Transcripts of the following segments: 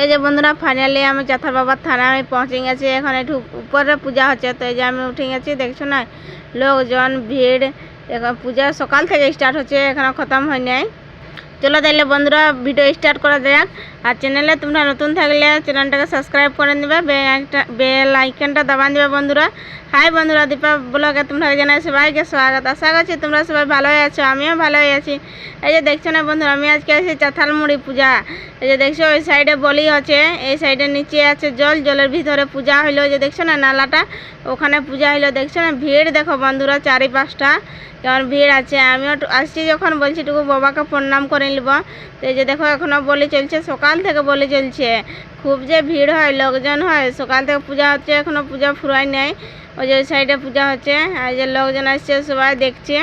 এই যে বন্ধুরা ফাইনালি আমি চাথার বাবার থানায় পৌঁছে গেছি। এখন একটু উপরে পূজা হচ্ছে, তো এই যে আমি উঠে গেছি, দেখছ না? লোকজন, ভিড় এখন পূজা সকাল থেকে স্টার্ট হচ্ছে এখনও খতম হয় নাই। চলো তাহলে বন্ধুরা ভিডিও স্টার্ট করা যাক। আর চ্যানেলে তোমরা নতুন থাকলে চ্যানেলটাকে সাবস্ক্রাইব করে নেবে বেল আইকনটা দাবান দেবে বন্ধুরা। হাই বন্ধুরা, দীপা ব্লগে তোমরা জানাই সবাইকে স্বাগত। আশা করছি তোমরা সবাই ভালোই আছো, আমিও ভালোই আছি। এই যে দেখছ না বন্ধুরা, আমি আজকে আছি চাথালমুড়ি পূজা। এই যে দেখছ, ওই সাইডে বলি আছে, এই সাইডে নিচে আছে জল, জলের ভিতরে পূজা হইল। যে দেখছ না নালাটা, ওখানে পূজা হইল। দেখছ না, ভিড় দেখো বন্ধুরা চারি কেমন ভিড় আছে। আমিও আসছি যখন, বলছি টুকু বাবাকে প্রণাম করে নিব। তো যে দেখো, এখনও বলি চলছে, সকাল থেকে বলি চলছে। খুব যে ভিড় হয়, লোকজন হয়, সকাল থেকে পূজা হচ্ছে এখনও পূজা ফুরাই নেই। ওই যে ওই সাইডে পূজা হচ্ছে, আর যে লোকজন আসছে, সবাই দেখছে।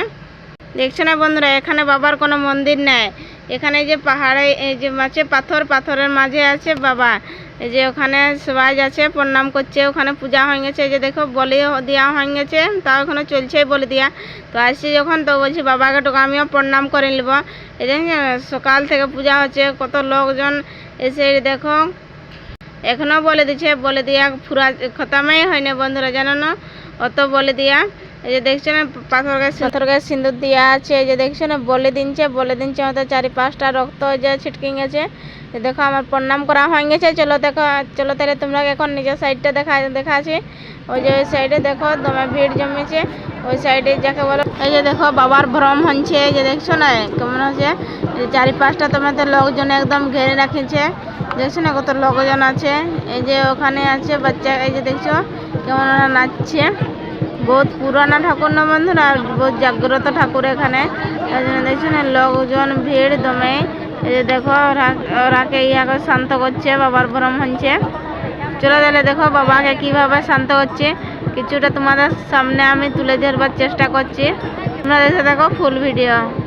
দেখছ না বন্ধুরা, এখানে বাবার কোনো মন্দির নেই। এখানে যে পাহাড়ে, এই যে আছে পাথর, পাথরের মাঝে আছে বাবা। এই যে ওখানে সবাই যাচ্ছে, প্রণাম করছে, ওখানে পূজা হয়ে গেছে যে দেখো বলি দেওয়া হয়ে গেছে, তাও এখনও চলছে বলে দিয়া তো আসছি যখন, তো বলছি, বাবাকে টোকা আমিও প্রণাম করে নিব। এই সকাল থেকে পূজা হচ্ছে, কত লোকজন এসে দেখো, এখনও বলে দিচ্ছে, বলে দিয়া পুরা খতমই হয়নি বন্ধুরা, জানো না? অত বলে দিয়া এই যে দেখছ না পাথর গাছ পাথর গাছ সিঁদুর দিয়া আছে। এই যে দেখছ না বলে দিনছে বলে দিনছে, আমাদের চারি পাঁচটা রক্ত যে ছিটকে গেছে। দেখো, আমার প্রণাম করা হয়ে গেছে। চলো দেখো, চলো তাহলে তোমরা এখন নিজের সাইডটা দেখা দেখা আছে। ওই যে ওই সাইডে দেখো, দমে ভিড় জমেছে। ওই সাইডে যাকে বলো এই যে দেখো, বাবার ভ্রম হচ্ছে এই যে দেখছ না, কেমন হচ্ছে চারি পাঁচটা তোমাদের লোকজন একদম ঘেরে রাখিছে। দেখছ না কত লোকজন আছে? এই যে ওখানে আছে বাচ্চা। এই যে দেখছ, কেমন ওরা নাচছে। বহুত পুরানা ঠাকুর না বন্ধুরা আর বহুত জাগ্রত ঠাকুর এখানে। দেখছেন, লোকজন ভিড় দমে। এই যে দেখো ওরা- ওরাকে ইয়াকে শান্ত করছে, বাবার ভ্রম হচ্ছে চলে গেলে দেখো বাবাকে কীভাবে শান্ত করছে। কিছুটা তোমাদের সামনে আমি তুলে ধরবার চেষ্টা করছি। তোমরা দেখে দেখো ফুল ভিডিও।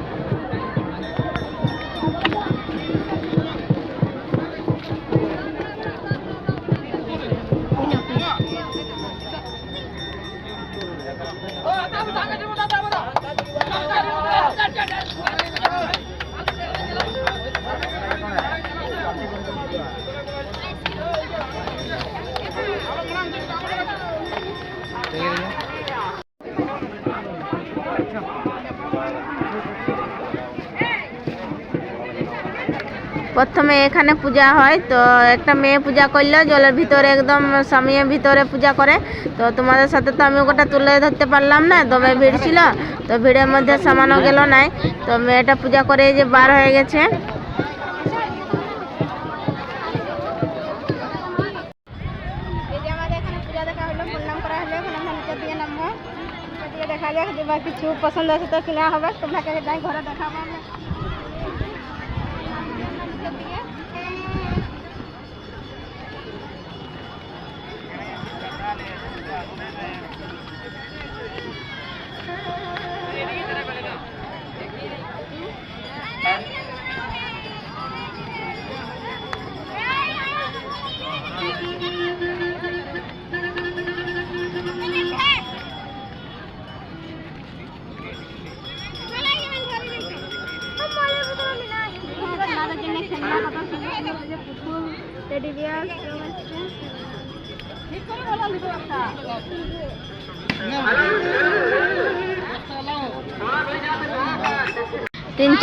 ¡Vamos, প্রথমে এখানে পূজা হয়, তো একটা মেয়ে পূজা করল, জলের ভিতরে একদম স্বামীর ভিতরে পূজা করে। তো তোমাদের সাথে তো আমি ওটা তুলে ধরতে পারলাম না তবে ভিড় ছিল, তো ভিড়ের মধ্যে সামানো গেল নাই। তো মেয়েটা পূজা করে যে বার হয়ে গেছে। দেখা যাক কিছু পছন্দ আছে তো কিনা হবে তোমরাকে যাই ঘরে দেখাবো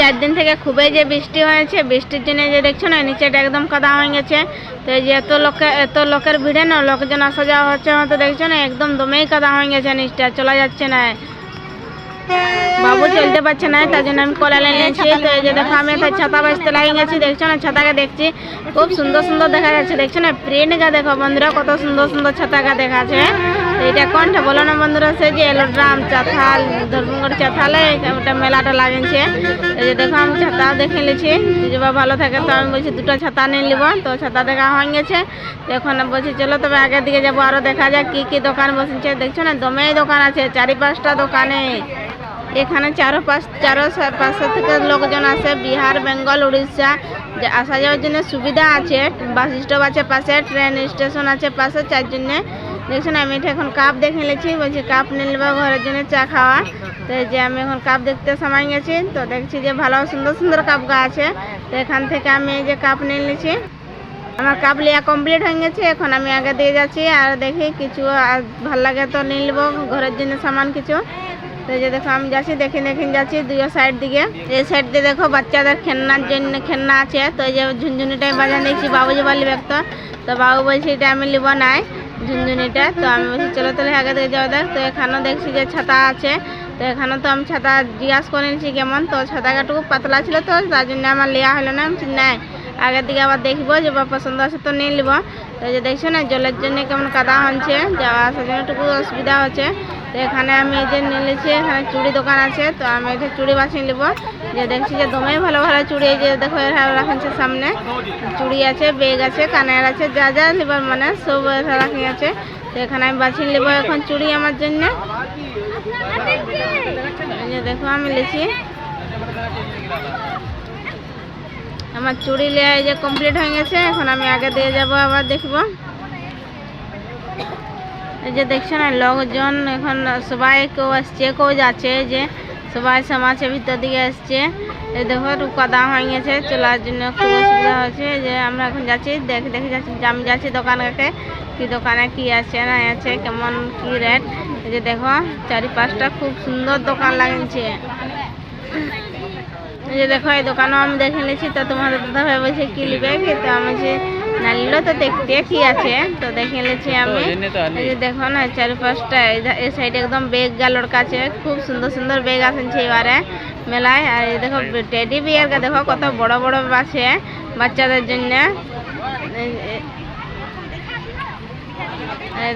চার দিন থেকে খুবই যে বৃষ্টি হয়েছে, বৃষ্টির জন্য যে দেখছ না, নিচেটা একদম কাদা হয়ে গেছে। তো যে এত লোকে, এত লোকের ভিড়ে না, লোকজন আসা যাওয়া হচ্ছে হয়তো দেখছ না, একদম দমেই কাদা হয়ে গেছে নিচটা, চলা যাচ্ছে না। বাবু চলতে পারছে না, তার জন্য আমি কোলালে নিয়েছি, তো এই যে দেখো, আমি একটা ছাতা বাঁচতে লাগিয়ে গেছি, দেখছ না, ছাতাকে দেখছি, খুব সুন্দর সুন্দর দেখা যাচ্ছে, দেখছ না প্রিন্টটা দেখো বন্ধুরা, কত সুন্দর সুন্দর ছাতাকা দেখা আছে তো এটা কোনটা বলো না বন্ধুরা সে যে এলোড্রাম চাথাল ধর্মগড় চাথালে ওটা মেলাটা লাগিয়েছে এই যে দেখো, আমি ছাতা দেখে নিয়েছি। যে বা ভালো থাকে, তো আমি বলছি, দুটো ছাতা নিয়ে নিব। তো ছাতা দেখা হয়ে গেছে। এখন বলছি, চলো তবে আগের দিকে যাব, আরও দেখা যাক কি কি দোকান বসেছে। দেখছ না, দমেই দোকান আছে, চারি পাঁচটা দোকানে। এখানে চারো পাশ চারো পাশে থেকে লোকজন আসে বিহার, বেঙ্গল, উড়িষ্যা। আসা যাওয়ার জন্য সুবিধা আছে, বাস স্টপ আছে পাশে, ট্রেন স্টেশন আছে পাশে, চার জন্য। দেখছেন, আমি এটা এখন কাপ দেখে নিয়েছি, বলছি কাপ নিয়ে নেব ঘরের জন্য চা খাওয়া। তো যে আমি এখন কাপ দেখতে সময় গেছি, তো দেখছি যে ভালো, সুন্দর সুন্দর কাপ আছে। তো এখান থেকে আমি এই যে কাপ নিয়ে নিয়েছি। আমার কাপ লিয়া কমপ্লিট হয়ে গেছে, এখন আমি আগে দিয়ে যাচ্ছি, আর দেখি কিছু আর ভালো লাগে তো নিয়ে নেব ঘরের জন্য সামান কিছু। তো যে দেখো, আমি যাচ্ছি, দেখে দেখে যাচ্ছি দুই সাইড দিকে। এই সাইড দিয়ে দেখো, বাচ্চাদের খেলনার জন্য খেলনা আছে। তো এই যে ঝুনঝুনিটাই বাজান দেখছি বাবুজি বলি ব্যক্ত তো বাবু বলছি, এটা আমি নিব নাই। ঝুনঝুনিটা তো আমি বলছি, চলো তাহলে আগে দিয়ে যাওয়া দেখ তো এখানেও দেখছি যে ছাতা আছে। তো এখানে তো আমি ছাতা জিজ্ঞাসা করে নিয়েছি কেমন। তো ছাতাটাটুকু পাতলা ছিল তো, তার জন্য আমার নেওয়া হলো না। আমি নাই। আগের দিকে আবার দেখব যে বা পছন্দ আছে তো নিয়ে নিব। তো যে দেখছ না, জলের জন্য কেমন কাদা হচ্ছে। যাওয়া আসার জন্য একটু অসুবিধা হচ্ছে। তো এখানে আমি এই যে নিয়ে নিয়েছি, এখানে চুড়ি দোকান আছে। তো আমি যে চুড়ি বাছিয়ে নেব। যে দেখছি যে দমে ভালো ভালো চুড়ি যে দেখো রাখছে সামনে। চুড়ি আছে বেগ আছে কানের আছে, যা যা নেবার মানে সব রাখি আছে। তো এখানে আমি বাছিয়ে নেব এখন চুড়ি আমার জন্য। দেখো, আমি লিখি আমার চুড়ি লিয়া যে কমপ্লিট হয়ে গেছে, এখন আমি আগে দিয়ে যাব, আবার দেখব। এই যে দেখছ না, লোকজন এখন সবাই কেউ আসছে, কেউ যাচ্ছে যে সবাই সমাজের ভিতর দিকে এসছে এই দেখো কাদা হয়ে গেছে চলার জন্য খুব অসুবিধা এই যে আমরা এখন যাচ্ছি, দেখে দেখে যাচ্ছি, আমি যাচ্ছি দোকানকে কি দোকানে কি আছে না আছে, কেমন, কি রেট এই যে দেখো চারি পাঁচটা খুব সুন্দর দোকান লাগিয়েছে এই যে দেখো, এই দোকানও আমি দেখে নিয়েছি। তো তোমাদের দাদা ভাই বলছে, কি নিবে? কি তো আমি বলছি তো দেখতে কি আছে? তো দেখে নিয়েছি আমি। এই যে দেখো না চারি পাঁচটা এই সাইডে একদম বেগ গালোর কাছে খুব সুন্দর সুন্দর বেগ আসেছে এবারে মেলায়। আর এই দেখো টেডি বিয়ারকে দেখো কত বড় বড় আছে বাচ্চাদের জন্য।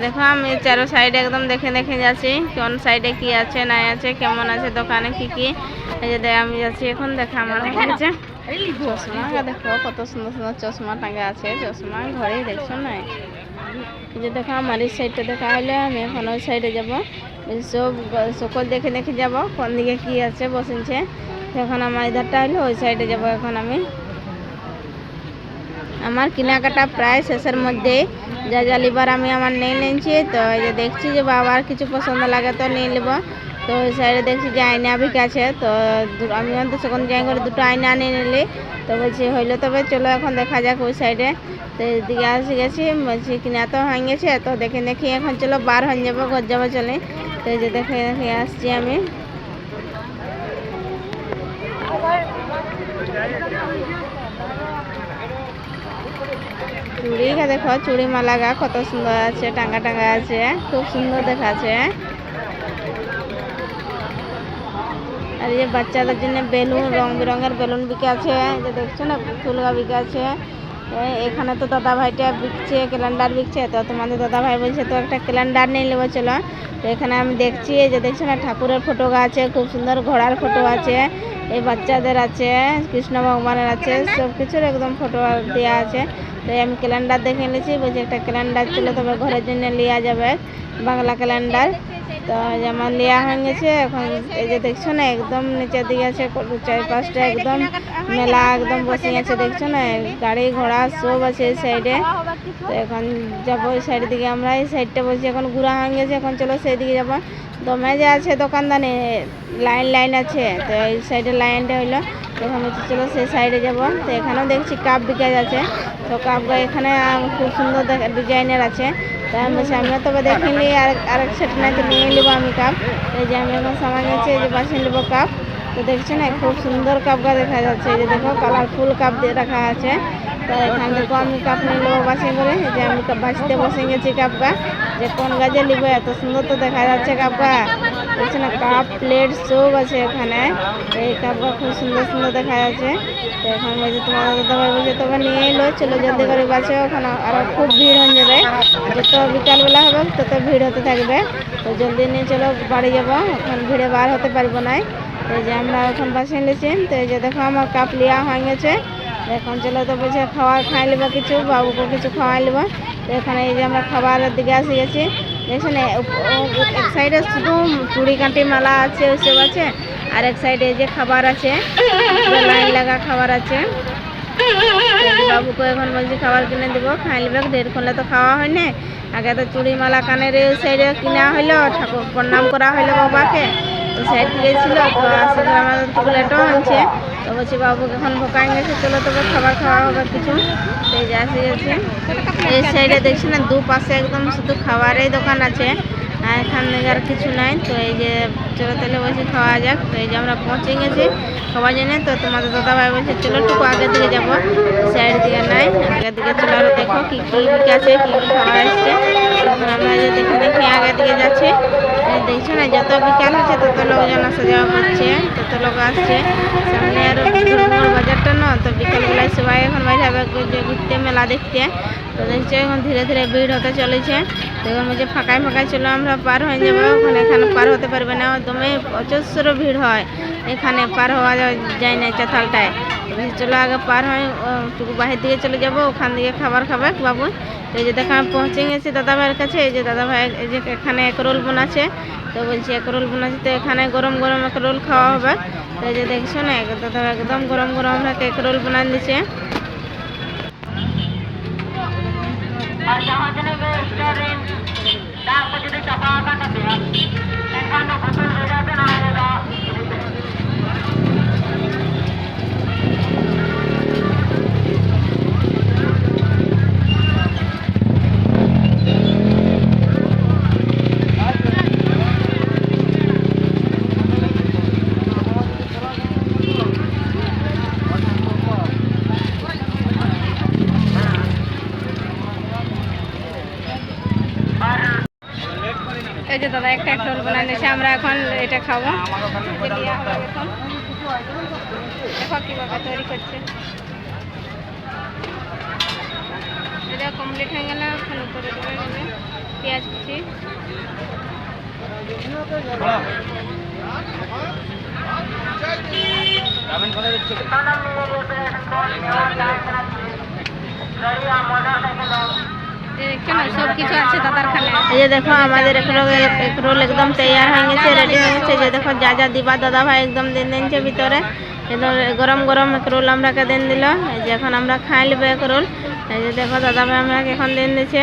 দেখো আমি চারো সাইডে একদম দেখে দেখে যাচ্ছি কোন সাইডে কি আছে না আছে কেমন আছে দোকানে কি কি। এই যে আমি যাচ্ছি এখন দেখা আমার হয়ে গেছে চশমা দেখো কত সুন্দর সুন্দর চশমা টাঙ্গা আছে চশমা ঘরেই দেখছ না যে দেখো, আমার এই সাইডটা দেখা হলে আমি এখন ওই সাইডে যাব। সব সকল দেখে দেখে যাব কোন দিকে কি আছে বসেছে এখন আমার ইধারটা হলো ওই সাইডে যাব এখন আমি আমার কেনাকাটা প্রায় শেষের মধ্যে যা যা লিবার আমি আমার নিয়ে নিয়েছি তো এই যে দেখছি যে বাবার কিছু পছন্দ লাগে তো নিয়ে নেব। তো ওই সাইডে দেখছি যে আয়না বিক আছে, তো আমি তো সেখানে যাই করে দুটো আয়না নিয়ে নিলি। তো বলছি, হইল তবে, চলো এখন দেখা যাক ওই সাইডে তো এদিকে আসে গেছি, বলছি, কিনা তো হয়ে গেছে, তো দেখে, দেখি, এখন চলো বার হয়ে যাব, ঘর যাব চলে। তো যে দেখে দেখে আসছি আমি। চুড়িটা দেখো চুড়ি মালাগা কত সুন্দর আছে, টাঙ্গা টাঙ্গা আছে, খুব সুন্দর দেখাচ্ছে। আর এই যে বাচ্চাদের জন্য বেলুন রং বেরঙের বেলুন বিকে আছে। যে দেখছ না ফুলগা বিকে আছে। এখানে তো দাদা ভাইটা বিকছে, ক্যালেন্ডার বিকছে। তো তোমাদের দাদা ভাই বলছে, তো একটা ক্যালেন্ডার নিয়ে নেব, চলো। তো এখানে আমি দেখছি যে দেখছ না ঠাকুরের ফটো আছে, খুব সুন্দর ঘোড়ার ফটো আছে। এই বাচ্চাদের আছে, কৃষ্ণ ভগবানের আছে সব কিছুর একদম ফটো দেওয়া আছে। তো আমি ক্যালেন্ডার দেখে নিয়েছি বলছি একটা ক্যালেন্ডার ছিল তবে ঘরের জন্য নেওয়া যাবে। বাংলা ক্যালেন্ডার। তো যেমন নেওয়া হয়ে গেছে, এখন এই যে দেখছ না, একদম নিচের দিকে আছে কত- চার পাঁচটা একদম মেলা একদম বসে আছে, দেখছ না? গাড়ি ঘোড়া সব আছে এই সাইডে। তো এখন যাব ওই সাইড দিকে আমরা, এই সাইডটা বলছি এখন ঘুরা হয়ে গেছে, এখন চলো সেই দিকে যাব। দমে যে আছে দোকানদানে, লাইন লাইন আছে, তো এই সাইডে লাইনটা হইল তখন বলছি চলো সেই সাইডে যাব। তো এখানেও দেখছি কাপ বিকা যাচ্ছে তো কাপ এখানে খুব সুন্দর ডিজাইনের আছে। তাই আমি আমরা তবে দেখিনি আর আর সেট নাকি নিয়ে নেব আমি কাপ এই যে আমি এখন সামান যাচ্ছি এই যে বাছিয়ে নেব কাপ তো দেখছ না, খুব সুন্দর কাপটা দেখা যাচ্ছে। এই যে দেখো কালারফুল কাপ দিয়ে রাখা আছে। তো এখান থেকে আমি কাপ নিয়ে নেব করে। এই যে আমি বাছতে বসে গেছি কাপটা যে কোন গাছে নিবো, এত সুন্দর তো দেখা যাচ্ছে কাপটা দেখছ না কাপ প্লেট সব আছে এখানে। এই কাপটা খুব সুন্দর সুন্দর দেখা যাচ্ছে। তো এখন বলছে, তোমার দাদা ভাই বলছে তবে নিয়ে এলো, চলো জলদি করে বাঁচো ওখানে আরও খুব ভিড় হয়ে যাবে। যত বিকালবেলা হবে, তত ভিড় হতে থাকবে। তো জলদি নিয়ে চলো, বাড়ি যাব, এখন ভিড়ে বার হতে পারব না। তো যে আমরা এখন বাসে নিয়েছি তো এই যে দেখো আমার কাপ লিয়া হয়ে গেছে। এখন চলো তো বলছে খাবার খাই নেব কিছু বাবুকে কিছু খাওয়াই নেব। তো এখানে এই যে আমরা খাবারের দিকে আসে গেছি। দেখছেন এ- ও- ও- এক সাইডে শুধু চুড়ি কাঁটি মালা আছে ওইসব আছে, আর এক সাইডে যে খাবার আছে লাইন লাগা খাবার আছে। বাবুকে এখন বলছি, খাবার কিনে দেবো খাই নেবে, দেড় খোলা তো খাওয়া হয় না আগে তো চুড়ি মালা কানের এই সাইডে কিনা হইল, ঠাকুর প্রণাম করা হইল বাবাকে। তো সাইড গিয়েছিল তো আসলে আমাদের একটু লেটও হচ্ছে তো বলছি, বাবু, এখন ভোকাই গেছে, চলো তবে খাবার খাওয়া হবে কিছু। এই যে আসে গেছে এই সাইডে দেখছি না দুপাশে একদম শুধু খাবারের দোকান আছে, আর এখান থেকে আর কিছু নাই। তো এই যে, চলো তাহলে বলছি, খাওয়া যাক। তো এই যে আমরা পৌঁছে গেছি খাওয়ার জন্য। তো তোমাদের দাদা ভাই বলছে, চলো টুকু আগের দিকে যাব। সাইড দিকে নাই, আগের দিকে চলো আরও দেখো কি কি বিকে আছে, কি কি খাবার আসছে। তখন আমরা যে দেখে দেখি আগের দিকে যাচ্ছি। দেখছ না, যত বিকাল হচ্ছে, তত লোকজন আসা যাওয়া করছে, তত লোক আসছে। সামনে আরও বাজারটা না, তো বিকালবেলায় সবাই এখন বাইরে হবে ঘুরতে মেলা দেখতে। তো দেখছ, এখন ধীরে ধীরে ভিড় হতে চলেছে। তো এখন বলছে ফাঁকায় ফাঁকায় চলো আমরা পার হয়ে যাব এখন এখানে পার হতে পারবে না, একদমই অজস্র ভিড় হয়। এখানে পার হওয়া যায় না চাতালটায়। চলো আগে পার হয় টুকু বাহির দিকে চলে যাব, ওখান দিকে খাবার খাবে বাবু। এই যে দেখো পৌঁছে গেছি দাদা ভাইয়ের কাছে। এই যে দাদা ভাই এই যে এখানে এক রোল বানাচ্ছে তো বলছি, এক রোল বানাচ্ছে তো এখানে গরম গরম এক রোল খাওয়া হবে। তো এই যে দেখছ না, এক- দাদা ভাই একদম গরম গরম আমরা এক রোল বানান দিচ্ছে এই যে দাদা একটা এক রোল বানান আমরা এখন এটা খাব। এখন। দেখো কীভাবে তৈরি করছে। এটা কমপ্লিট হয়ে গেলে, এখন উপরে দেবে পেঁয়াজ কুচি। দেখছ না সব কিছু আছে দাদার খানে এই যে দেখো আমাদের রোল এক রোল একদম হয়ে গেছে রেডি হয়ে গেছে যে দেখো যা যা দিবা দাদা ভাই একদম দিন দিনছে ভিতরে একদম গরম গরম এক রোল আমরাকে দিন দিল এই যে এখন আমরা খাই লিব এক রোল এই যে দেখো দাদা ভাই আমরাকে এখন দিন দিচ্ছে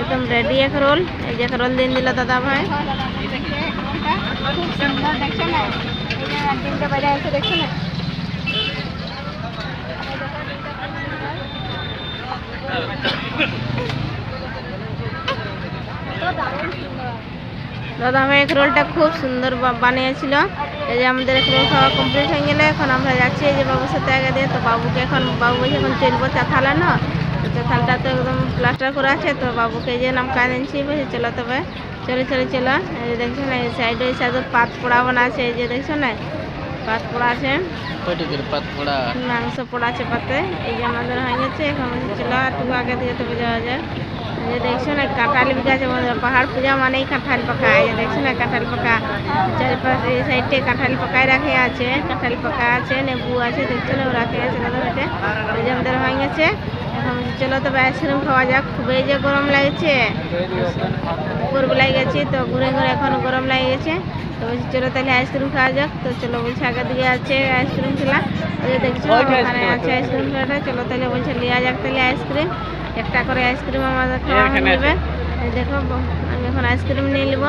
একদম রেডি এক রোল এই যে এক রোল দিন দিল দাদা ভাই। দাদা ভাই এক রোলটা খুব সুন্দর বানিয়েছিল। এই যে আমাদের এক রোল খাওয়া কমপ্লিট হয়ে গেলে এখন আমরা যাচ্ছি। এই যে বাবুর সাথে আগে দিয়ে, তো বাবুকে এখন বাবু এখন চলবো চাথালা না তো তো একদম প্লাস্টার করা আছে তো বাবুকে যে নাম কাজ দিচ্ছি বলছে চলো তবে চলে চলে চলো। এই যে দেখছ না এই সাইডে এই সাইডে পাত পোড়া বানা আছে এই যে দেখছ না পাত পোড়া আছে। মাংস পোড়া আছে পাতে এই যে আমাদের হয়ে গেছে এখন চলো একটু আগে দিয়ে তবে যাওয়া যায় এই যে দেখছ না কাঁঠাল আছে পাহাড় পূজা মানেই কাঁঠাল পাকা। এই দেখছ না কাঁঠাল পাকা। চারিপাশে এই সাইডে কাঁঠাল পাকায় রাখে আছে কাঁঠাল পাকা আছে নেবু আছে দেখছ না ও রাখে আছে যে আমাদের হয়ে গেছে। চলো তবে আইসক্রিম খাওয়া যাক। খুবই যে গরম লাগছে। উপরবেলায় গেছি তো ঘুরে ঘুরে এখন গরম লাগে গেছে। তো বলছি চলো তাহলে আইসক্রিম খাওয়া যাক। তো চলো বলছি আগের দিকে আছে আইসক্রিম খেলা। দেখছ ওখানে আছে। আইসক্রিম খেলাটা। চলো তাহলে বলছে লিয়া যাক তাহলে আইসক্রিম একটা করে আইসক্রিম আমাদের খাওয়া হয়ে যাবে দেখো আমি এখন আইসক্রিম নিয়ে নেব।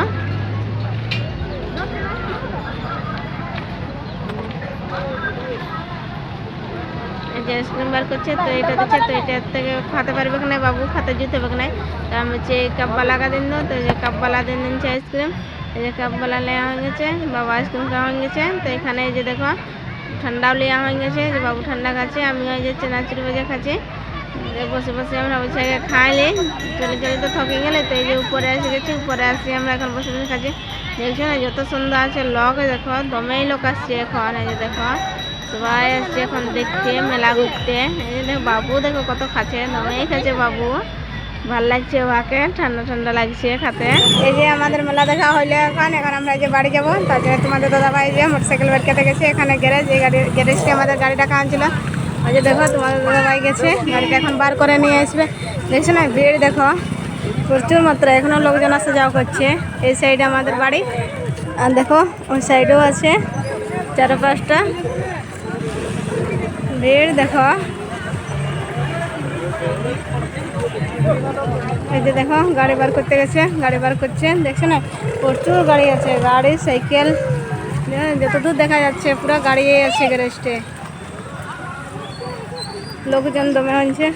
এই যে আইসক্রিম বার করছে, তো এটা দিচ্ছে, তো এটা থেকে খাতে পারবে না বাবু? খাতে জুতে হবে না? তো আমি হচ্ছে কাপবা লাগা দিন তো এই যে কাপবালা দিন দিনছে আইসক্রিম এই যে কাপবালা নেওয়া হয়ে গেছে, বাবা আইসক্রিম খাওয়া হয়ে গেছে, তো এখানে এই যে দেখো, ঠান্ডাও লিয়া হয়ে গেছে, যে বাবু ঠান্ডা খাচ্ছে আমি ওই যে চেনাচুরি ভেজে খাচ্ছি। বসে বসে আমরা বসে খাইলে, চলে চলে তো থকে গেলে, তো এই যে উপরে এসে গেছি, উপরে আসি আমরা এখন বসে বসে খাচ্ছি। দেখছ না, যত সুন্দর আছে লোক দেখো, দমেই লোক আসছে এখন, এই যে দেখো। সবাই আসছে এখন দেখতে, মেলা ঘুরতে। বাবু, দেখো কত খাচ্ছে দমেই খাচ্ছে বাবু। ভালো লাগছে ওকে ঠান্ডা ঠান্ডা লাগছে খাতে। এই যে আমাদের মেলা দেখা হইলে এখন এখন আমরা যে বাড়ি যাব। তার জন্য তোমাদের দাদা ভাই যে মোটরসাইকেল বের কেটে গেছে, এখানে গ্যারেজ, এই গাড়ি গ্যারেজটি আমাদের গাড়িটা কাঁদছিল। ওই যে দেখো, তোমাদের দাদা ভাই গেছে, গাড়িটা এখন বার করে নিয়ে আসবে। দেখছ না, ভিড় দেখো, প্রচুর মাত্রা এখনও লোকজন আসা যাওয়া করছে, এই সাইডে আমাদের বাড়ি। আর দেখো, ওই সাইডেও আছে চার পাঁচটা ভিড় দেখো। এই যে দেখো গাড়ি বার করতে গেছে গাড়ি বার করছে। দেখছ না প্রচুর গাড়ি আছে গাড়ি সাইকেল হ্যাঁ, যতদূর দেখা যাচ্ছে পুরো গাড়ি আছে গ্যারেজটে লোকজন দমে হচ্ছে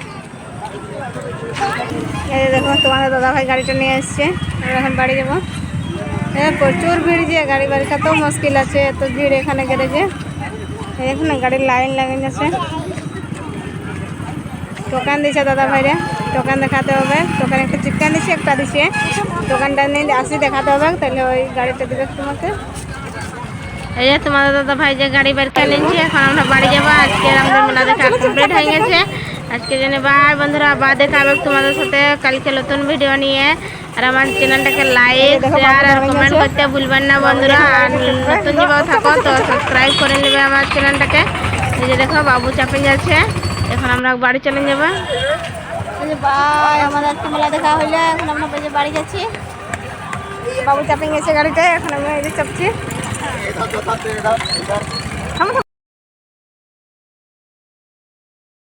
এই দেখো তোমাদের দাদা ভাই গাড়িটা নিয়ে এসছে আমরা এখন বাড়ি যাব। হ্যাঁ প্রচুর ভিড় যে গাড়ি বাড়ি কত মুশকিল আছে এত ভিড় এখানে গ্যারেজে দেখুন না, গাড়ির লাইন লাগিয়ে আছে টোকান দিছে দাদা ভাইরা টোকান দেখাতে হবে। টোকান একটা চিপকান দিছে একটা দিছে। দোকানটা নিয়ে আসি দেখাতে হবে, তাহলে ওই গাড়িটা দেবে তোমাকে। এই যে তোমাদের দাদা ভাই যে গাড়ি বের করে নিচ্ছে এখন আমরা বাড়ি যাব। আজকে আমাদের মেলা দেখা কমপ্লিট হয়ে গেছে আজকে জন্য বাই বন্ধুরা আবার দেখা হবে তোমাদের সাথে। কালকে নতুন ভিডিও নিয়ে। আর আমার চ্যানেলটাকে লাইক শেয়ার আর কমেন্ট করতে ভুলবেন না বন্ধুরা। আর নতুন যেভাবে থাকো তো সাবস্ক্রাইব করে নেবে আমার চ্যানেলটাকে যে দেখো বাবু চাপে যাচ্ছে। এখন আমরা বাড়ি চলে যাব। বাই আমাদের মেলা দেখা হইলে। এখন আমরা বাড়ি যাচ্ছি। বাবু চাপিং গেছে গাড়িতে এখন আমি চাপছি।